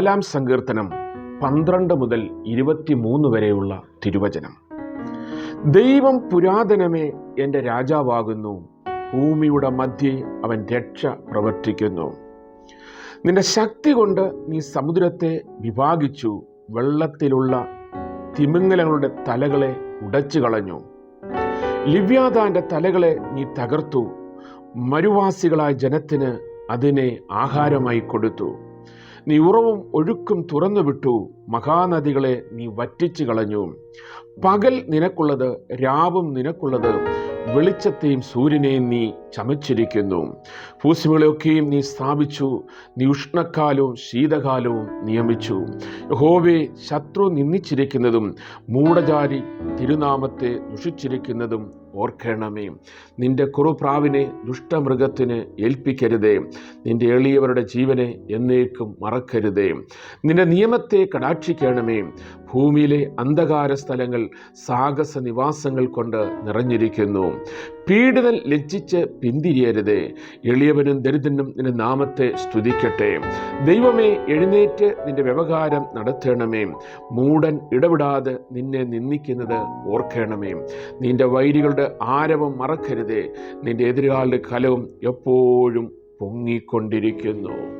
നാലാം സങ്കീർത്തനം പന്ത്രണ്ട് മുതൽ ഇരുപത്തിമൂന്ന് വരെയുള്ള തിരുവചനം. ദൈവം പുരാതനമേ എന്റെ രാജാവാകുന്നു. ഭൂമിയുടെ മധ്യേ അവൻ രക്ഷ പ്രവർത്തിക്കുന്നു. നിന്റെ ശക്തി കൊണ്ട് നീ സമുദ്രത്തെ വിഭാഗിച്ചു. വെള്ളത്തിലുള്ള തിമിംഗലങ്ങളുടെ തലകളെ ഉടച്ചു കളഞ്ഞു ലിവ്യാദാന്റെ തലകളെ നീ തകർത്തു. മരുവാസികളായ ജനത്തിന് അതിനെ ആഹാരമായി കൊടുത്തു. നീ ഉറവും ഒഴുക്കും തുറന്നുവിട്ടു മഹാനദികളെ നീ വറ്റിച്ചു കളഞ്ഞു. പകൽ നിനക്കുള്ളത് രാവും നിനക്കുള്ളത്. വെളിച്ചത്തെയും സൂര്യനെയും നീ ചമച്ചിരിക്കുന്നു. ഭൂസിമുകളെയൊക്കെയും നീ സ്ഥാപിച്ചു. നീ ഉഷ്ണക്കാലവും ശീതകാലവും നിയമിച്ചു. യഹോവേ ശത്രു നിന്ദിച്ചിരിക്കുന്നതും മൂടജാരി തിരുനാമത്തെ ദുഷിച്ചിരിക്കുന്നതും ഓർക്കണമേ. നിന്റെ കുറുപ്രാവിനെ ദുഷ്ടമൃഗത്തിന് ഏൽപ്പിക്കരുതേ. നിന്റെ എളിയവരുടെ ജീവനെ എന്നേക്കും മറക്കരുതേ. നിന്റെ നിയമത്തെ കടാക്ഷിക്കണമേ. ഭൂമിയിലെ അന്ധകാര സ്ഥലങ്ങൾ സാഹസ നിവാസങ്ങൾ കൊണ്ട് നിറഞ്ഞിരിക്കുന്നു. പീഡിതൻ ലജ്ജിച്ച് പിന്തിരിയരുതേ. എളിയവനും ദരിദ്രനും നിന്റെ നാമത്തെ സ്തുതിക്കട്ടെ. ദൈവമേ എഴുന്നേറ്റ് നിന്റെ വ്യവഹാരം നടത്തണമേ. മൂടൻ ഇടപെടാതെ നിന്നെ നിന്ദിക്കുന്നത് ഓർക്കണമേ. നിന്റെ വൈരികളുടെ ആരവം മറക്കരുതേ. നിന്റെ എതിരാളുടെ കലവും എപ്പോഴും പൊങ്ങിക്കൊണ്ടിരിക്കുന്നു.